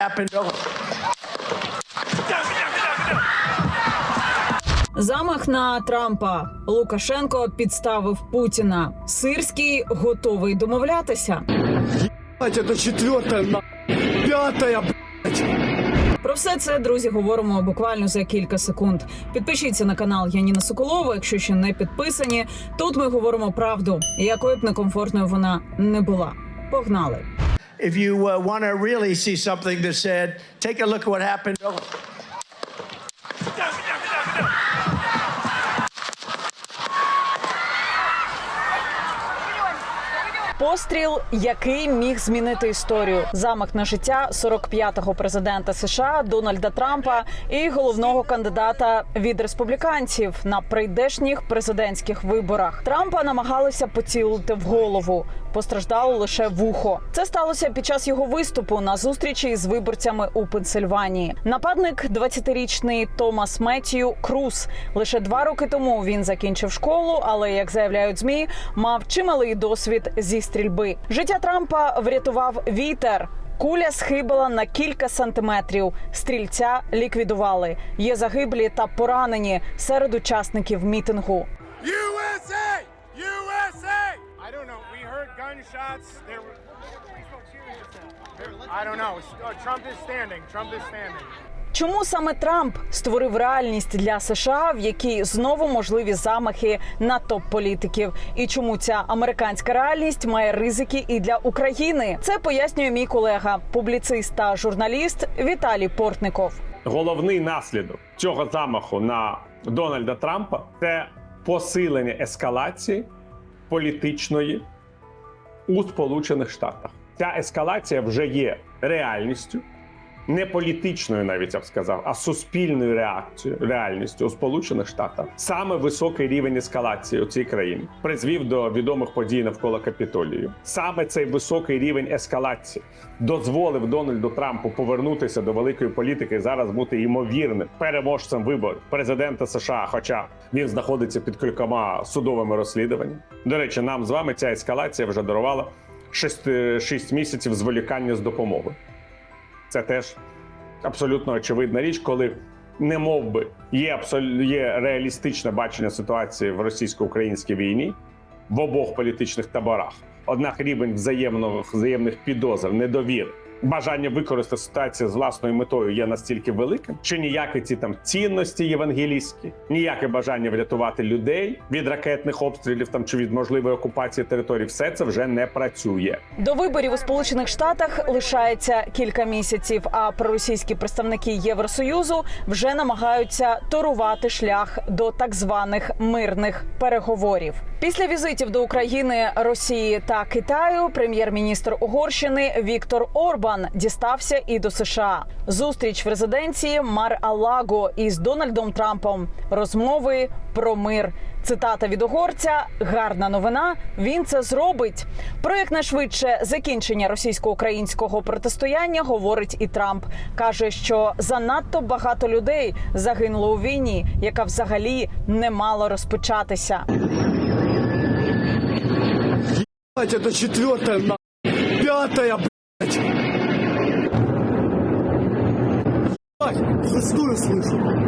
happened Замах на Трампа Лукашенко підставив Путіна. Сирський готовий домовлятися. Это четвертая, на... блядь. Про все це друзі говоримо буквально за кілька секунд. Підпишіться на канал Яніна Соколова, якщо ще не підписані. Тут ми говоримо правду, якою б некомфортною вона не була. Погнали! If you uh, want to really see something that said, take a look at what happened. Постріл, який міг змінити історію. Замах на життя 45-го президента США Дональда Трампа і головного кандидата від республіканців на прийдешніх президентських виборах. Трампа намагалися поцілити в голову. Постраждало лише вухо. Це сталося під час його виступу на зустрічі з виборцями у Пенсильванії. Нападник, 20-річний Томас Меттію Круз. Лише два роки тому він закінчив школу, але як заявляють змі, мав чималий досвід зі стрільби. Життя Трампа врятував вітер. Куля схибила на кілька сантиметрів. Стрільця ліквідували. Є загиблі та поранені серед учасників мітингу. USA! USA! I don't know. We heard gunshots. There were. I don't know. Uh, Trump is standing. Trump is standing. Чому саме Трамп створив реальність для США, в якій знову можливі замахи на топ-політиків? І чому ця американська реальність має ризики і для України? Це пояснює мій колега, публіцист та журналіст Віталій Портников. головний наслідок цього замаху на Дональда Трампа це посилення ескалації політичної у Сполучених Штатах. Ця ескалація вже є реальністю, не політичною, навіть я б сказав, а суспільною реакцією, реальністю у Сполучених Штатах. Саме високий рівень ескалації у цій країні призвів до відомих подій навколо Капітолію. Саме цей високий рівень ескалації дозволив Дональду Трампу повернутися до великої політики і зараз бути ймовірним переможцем виборів президента США. Хоча він знаходиться під кількома судовими розслідуваннями. До речі, нам з вами ця ескалація вже дарувала 6, 6 місяців зволікання з допомогою. Це теж абсолютно очевидна річ, коли не мов би є абсолютно є реалістичне бачення ситуації в російсько-українській війні в обох політичних таборах. Однак рівень взаємних, взаємних підозр, недовір, бажання використати ситуацію з власною метою є настільки великим, що ніякі ці там цінності євангелійські, ніяке бажання врятувати людей від ракетних обстрілів там чи від можливої окупації територій, все це вже не працює. До виборів у Сполучених Штатах лишається кілька місяців. А проросійські представники Євросоюзу вже намагаються торувати шлях до так званих мирних переговорів. Після візитів до України, Росії та Китаю прем'єр-міністр Угорщини Віктор Орбан дістався і до США. Зустріч в резиденції Мар Алаго із Дональдом Трампом. Розмови про мир. Цитата від угорця гарна новина. Він це зробить. Про якнайшвидше закінчення російсько-українського протистояння говорить і Трамп. каже, що занадто багато людей загинуло у війні, яка взагалі не мала розпочатися. Это четвертая, на... блядь. Блять, слышу?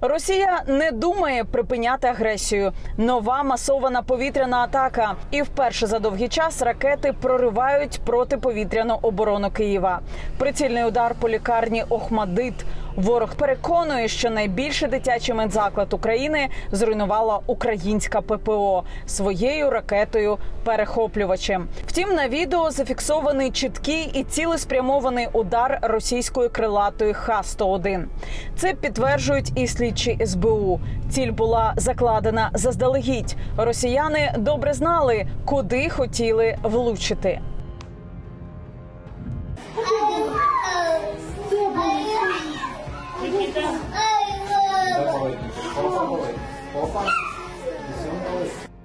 Росія не думає припиняти агресію. Нова масована повітряна атака, і вперше за довгий час ракети проривають протиповітряну оборону Києва. Прицільний удар по лікарні Охмадит. Ворог переконує, що найбільший дитячий медзаклад України зруйнувала українська ППО своєю ракетою перехоплювачем. Втім, на відео зафіксований чіткий і цілеспрямований удар російської крилатої Х-101. Це підтверджують і слідчі СБУ. Ціль була закладена заздалегідь. Росіяни добре знали, куди хотіли влучити.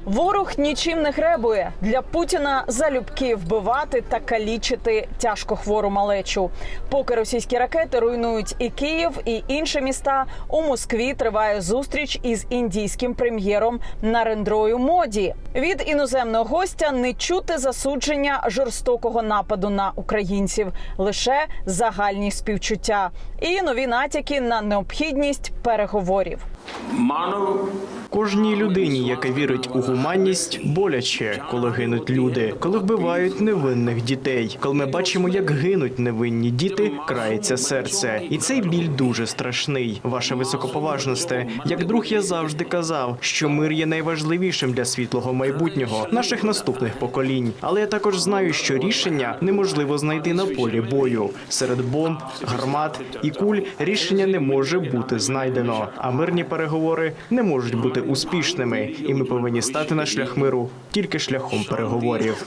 Ворог нічим не гребує для Путіна залюбки вбивати та калічити тяжко хвору малечу. Поки російські ракети руйнують і Київ, і інші міста. У Москві триває зустріч із індійським прем'єром Нарендрою Моді. Від іноземного гостя не чути засудження жорстокого нападу на українців, лише загальні співчуття і нові натяки на необхідність переговорів. Кожній людині, яка вірить у гуманність, боляче, коли гинуть люди, коли вбивають невинних дітей. Коли ми бачимо, як гинуть невинні діти, крається серце, і цей біль дуже страшний. Ваша високоповажносте, як друг, я завжди казав, що мир є найважливішим для світлого майбутнього наших наступних поколінь. Але я також знаю, що рішення неможливо знайти на полі бою. Серед бомб, гармат і куль рішення не може бути знайдено. А мирні переговори не можуть бути успішними, і ми повинні стати на шлях миру тільки шляхом переговорів.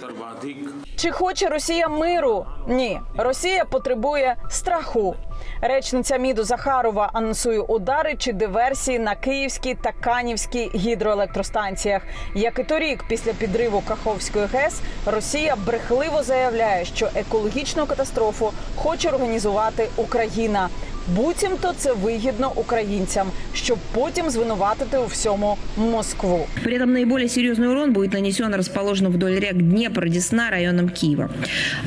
Чи хоче Росія миру? Ні, Росія потребує страху. Речниця МІДу Захарова анонсує удари чи диверсії на київській та канівській гідроелектростанціях. Як і торік, після підриву Каховської ГЕС, Росія брехливо заявляє, що екологічну катастрофу хоче організувати Україна. Буцімто це вигідно українцям, щоб потім звинуватити у всьому Москву. При этом наиболее серьезный урон будет нанесен расположенным вдоль рек Днепр, Десна, районам Киева.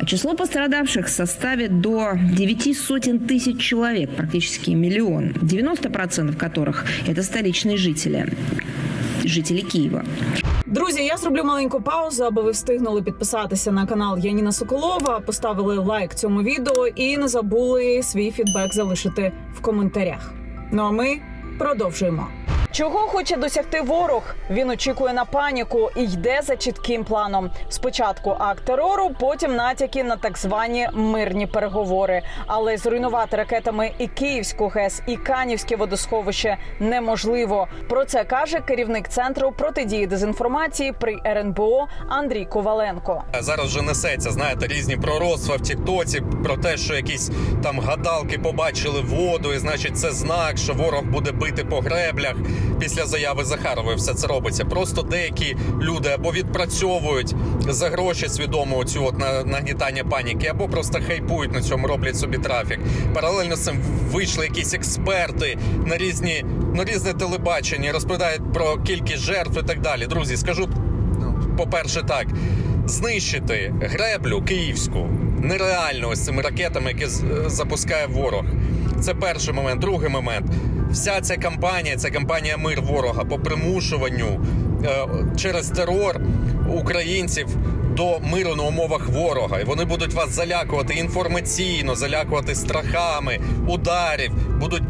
А Число пострадавших составит до 9 сотен тысяч человек, практически миллион, 90% которых это столичные жители, жители Києва. Друзі, я зроблю маленьку паузу, аби ви встигнули підписатися на канал Яніна Соколова, поставили лайк цьому відео і не забули свій фідбек залишити в коментарях. Ну а ми продовжуємо. Чого хоче досягти ворог? Він очікує на паніку і йде за чітким планом. Спочатку акт терору, потім натяки на так звані мирні переговори. Але зруйнувати ракетами і Київську ГЕС, і Канівське водосховище неможливо. Про це каже керівник центру протидії дезінформації при РНБО Андрій Коваленко. Зараз вже несеться, знаєте, різні пророцтва в Тіктоці про те, що якісь там гадалки побачили воду, і значить це знак, що ворог буде бити по греблях. Після заяви Захарової все це робиться. Просто деякі люди або відпрацьовують за гроші свідомо цю от на- нагнітання паніки, або просто хайпують на цьому, роблять собі трафік. Паралельно з цим вийшли якісь експерти на різні на різне телебачення, розповідають про кількість жертв і так далі. Друзі, скажу по-перше, так. Знищити греблю київську нереально ось цими ракетами, які е, запускає ворог. Це перший момент. Другий момент. Вся ця кампанія, ця кампанія мир ворога по примушуванню е, через терор українців до миру на умовах ворога. І вони будуть вас залякувати інформаційно, залякувати страхами, ударів, будуть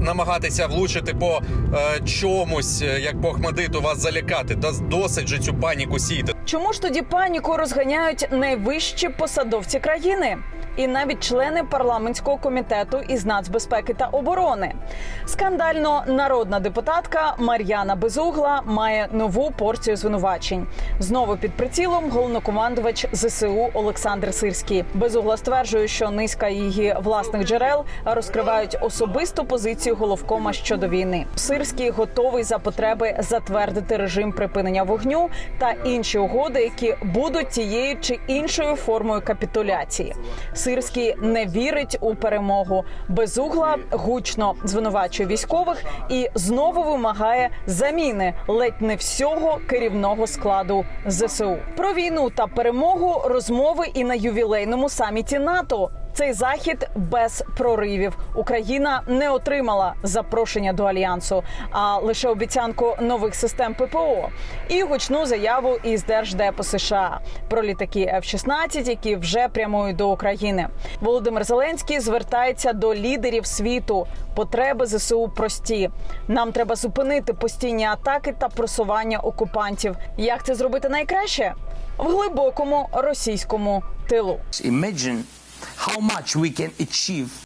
намагатися влучити по е, чомусь, е, як по Ахмадиту, вас залякати. Досить же цю паніку сіяти. Чому ж тоді паніку розганяють найвищі посадовці країни? І навіть члени парламентського комітету із нацбезпеки та оборони. Скандально народна депутатка Мар'яна Безугла має нову порцію звинувачень. Знову під прицілом головнокомандувач ЗСУ Олександр Сирський. Безугла стверджує, що низка її власних джерел розкривають особисту позицію головкома щодо війни. Сирський готовий за потреби затвердити режим припинення вогню та інші угоди, які будуть тією чи іншою формою капітуляції. Сирський не вірить у перемогу. Безугла гучно звинувачує військових і знову вимагає заміни ледь не всього керівного складу ЗСУ. Про війну та перемогу розмови і на ювілейному саміті НАТО. Цей захід без проривів. Україна не отримала запрошення до альянсу, а лише обіцянку нових систем ППО і гучну заяву із держдепу США про літаки F-16, які вже прямують до України. Володимир Зеленський звертається до лідерів світу. Потреби ЗСУ прості. Нам треба зупинити постійні атаки та просування окупантів. Як це зробити найкраще? В глибокому російському тилу. How much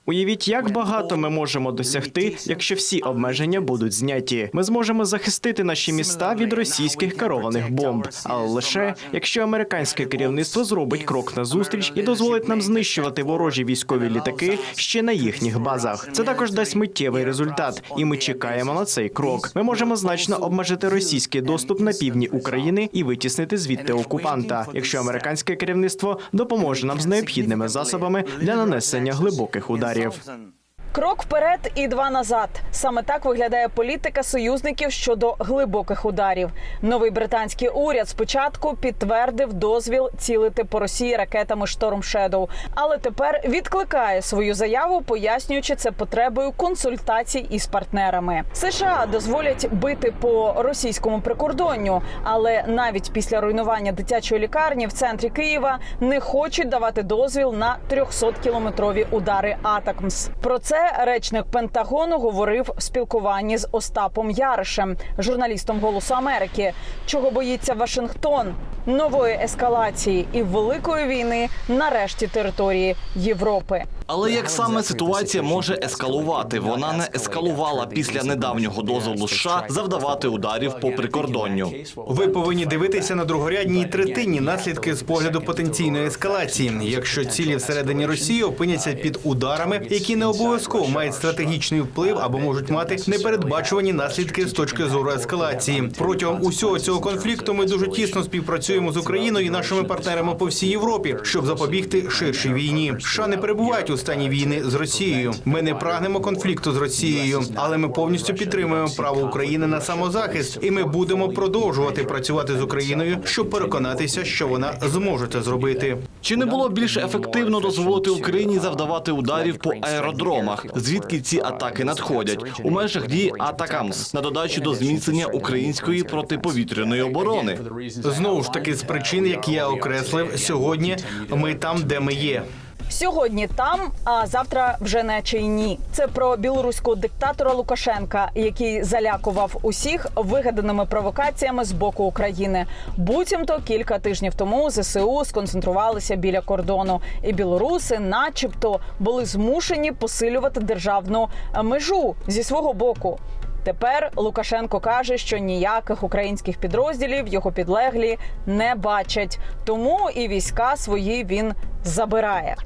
Уявіть, як багато ми можемо досягти, якщо всі обмеження будуть зняті. Ми зможемо захистити наші міста від російських керованих бомб, але лише якщо американське керівництво зробить крок назустріч і дозволить нам знищувати ворожі військові літаки ще на їхніх базах. Це також дасть миттєвий результат, і ми чекаємо на цей крок. Ми можемо значно обмежити російський доступ на півдні України і витіснити звідти окупанта, якщо американське керівництво допоможе нам з необхідними засобами для нанесення глибоких ударів. Крок вперед і два назад. Саме так виглядає політика союзників щодо глибоких ударів. Новий британський уряд спочатку підтвердив дозвіл цілити по Росії ракетами Шторм Шедоу, але тепер відкликає свою заяву, пояснюючи це потребою консультацій із партнерами. США дозволять бити по російському прикордонню, але навіть після руйнування дитячої лікарні в центрі Києва не хочуть давати дозвіл на 300-кілометрові удари Атакмс. Про це речник Пентагону говорив в спілкуванні з Остапом Яришем, журналістом Голосу Америки. Чого боїться Вашингтон? Нової ескалації і великої війни на решті території Європи. Але як саме ситуація може ескалувати? Вона не ескалувала після недавнього дозволу США завдавати ударів по прикордонню. Ви повинні дивитися на другорядні і третинні наслідки з погляду потенційної ескалації. Якщо цілі всередині Росії опиняться під ударами, які не обов'язково мають стратегічний вплив або можуть мати непередбачувані наслідки з точки зору ескалації. Протягом усього цього конфлікту ми дуже тісно співпрацюємо з Україною і нашими партнерами по всій Європі, щоб запобігти ширшій війні. США не перебувають у стані війни з Росією. Ми не прагнемо конфлікту з Росією, але ми повністю підтримуємо право України на самозахист, і ми будемо продовжувати працювати з Україною, щоб переконатися, що вона зможе це зробити. Чи не було більш ефективно дозволити Україні завдавати ударів по аеродромах, звідки ці атаки надходять у межах дії Атакамс на додачу до зміцнення української протиповітряної оборони? Знову ж таки, з причин, які я окреслив, сьогодні ми там, де ми є. Сьогодні там, а завтра вже наче й ні. Це про білоруського диктатора Лукашенка, який залякував усіх вигаданими провокаціями з боку України. Буцімто кілька тижнів тому ЗСУ сконцентрувалися біля кордону, і білоруси, начебто, були змушені посилювати державну межу зі свого боку. Тепер Лукашенко каже, що ніяких українських підрозділів його підлеглі не бачать, тому і війська свої він забирає.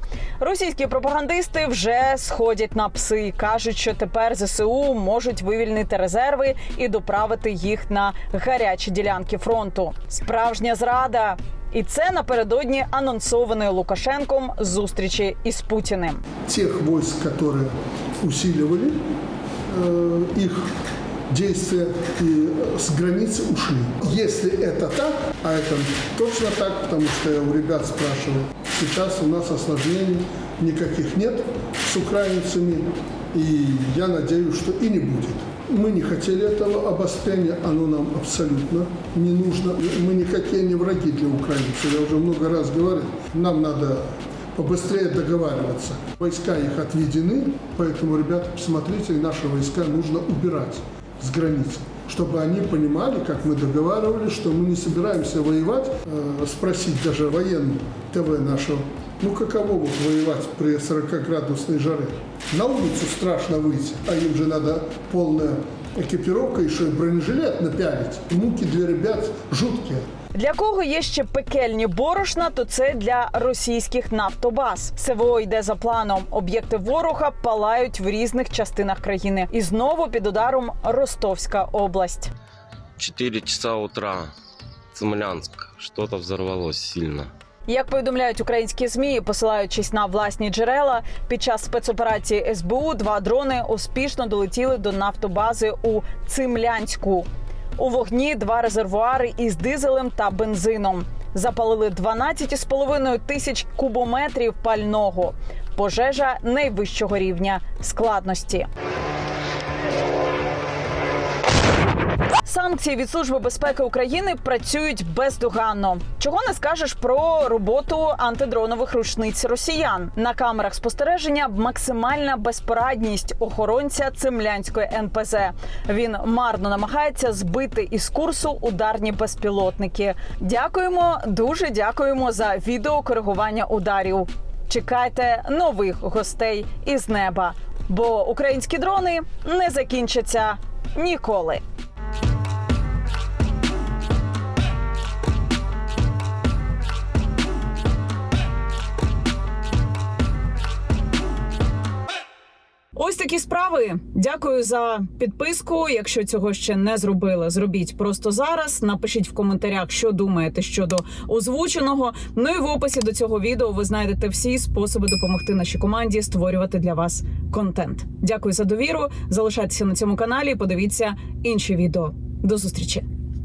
Російські пропагандисти вже сходять на пси. кажуть, що тепер ЗСУ можуть вивільнити резерви і доправити їх на гарячі ділянки фронту. Справжня зрада. І це напередодні анонсованої Лукашенком зустрічі із Путіним. тех войск, которые усиливали э, их действия и с границы ушли. Если это так, а это точно так, потому что я у ребят спрашивал, сейчас у нас осложнений никаких нет с украинцами, и я надеюсь, что и не будет. Мы не хотели этого обострения, оно нам абсолютно не нужно. Мы никакие не враги для украинцев, я уже много раз говорил. Нам надо побыстрее договариваться. Войска их отведены, поэтому, ребята, посмотрите, наши войска нужно убирать с границы чтобы они понимали, как мы договаривались, что мы не собираемся воевать, э, спросить даже военный ТВ нашего, ну каково вот воевать при 40-градусной жаре? На улицу страшно выйти, а им же надо полная экипировка, еще и бронежилет напялить. Муки для ребят жуткие. Для кого є ще пекельні борошна, то це для російських нафтобаз. СВО йде за планом. Об'єкти ворога палають в різних частинах країни. І знову під ударом Ростовська область. 4 часа утра, Цимлянск, что-то взорвалось сильно. Як повідомляють українські змі, посилаючись на власні джерела, під час спецоперації СБУ два дрони успішно долетіли до нафтобази у Цимлянську. У вогні два резервуари із дизелем та бензином. Запалили 12,5 тисяч кубометрів пального. Пожежа найвищого рівня складності. Санкції від служби безпеки України працюють бездоганно. Чого не скажеш про роботу антидронових рушниць росіян на камерах спостереження? Максимальна безпорадність охоронця цимлянської НПЗ. Він марно намагається збити із курсу ударні безпілотники. Дякуємо, дуже дякуємо за відео коригування ударів. чекайте нових гостей із неба, бо українські дрони не закінчаться ніколи. Такі справи. Дякую за підписку. Якщо цього ще не зробили, зробіть просто зараз. Напишіть в коментарях, що думаєте щодо озвученого. Ну і в описі до цього відео ви знайдете всі способи допомогти нашій команді створювати для вас контент. Дякую за довіру. Залишайтеся на цьому каналі. Подивіться інші відео. До зустрічі.